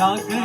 நாக்கு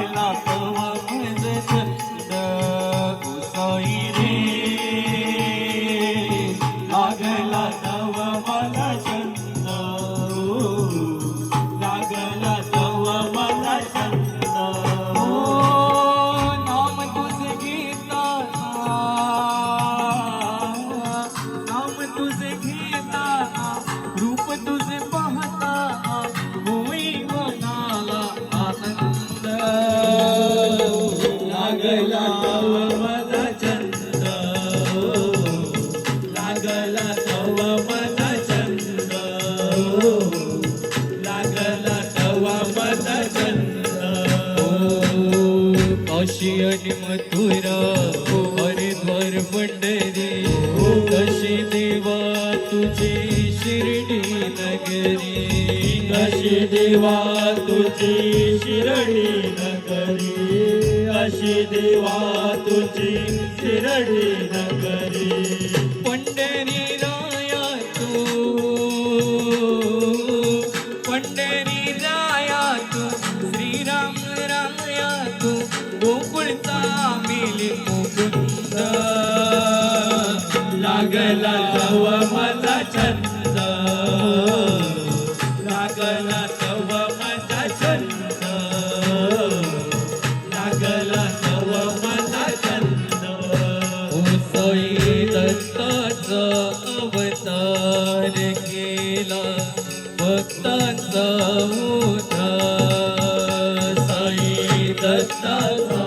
शिर्डी नगरी अशी देवा तुझी शिरडी नगरी. अशी देवा तुझी शिरडी नगरी. पंढरी राया तू पंढरी राया तू श्रीराम राया तू गोकुळता मिली मुकुंद. लागला छंद. लागला तव लागला तव माझा छंद. उसई दत्ताचा अवतार केला. भक्ताचा उद्धार साई दत्ताचा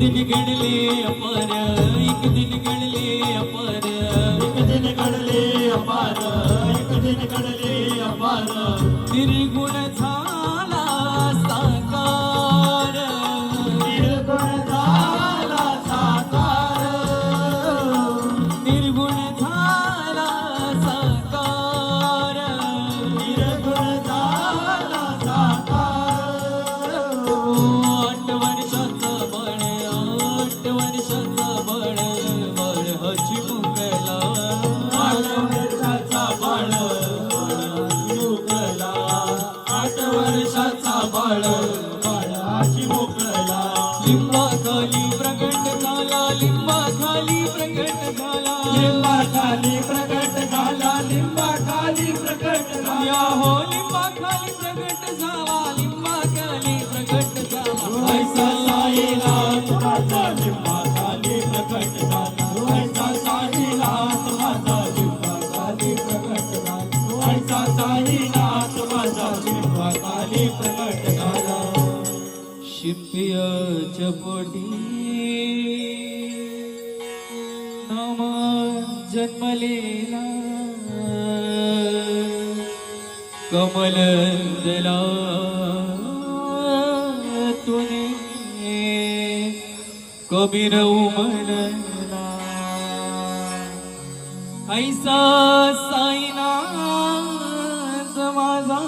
दिन घडले अपार एक दिन घडले अपार एक दिन घडले अपार एक दिन घडले अपार निर्गुणच 心乱的一。पोटी नम जन्मलेला। कमल दिला तुने कबीर उमलला। ऐसा साईना माझा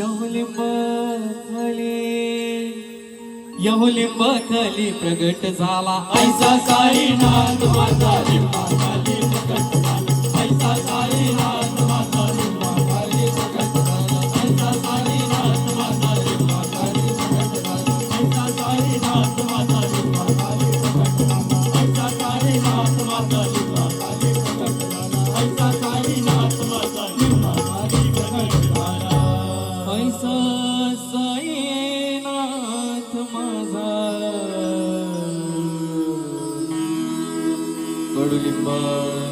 यहुली बखली यहुली बखली प्रगट झाला. ऐसा साई नाथ माझा प्रगट. Limbar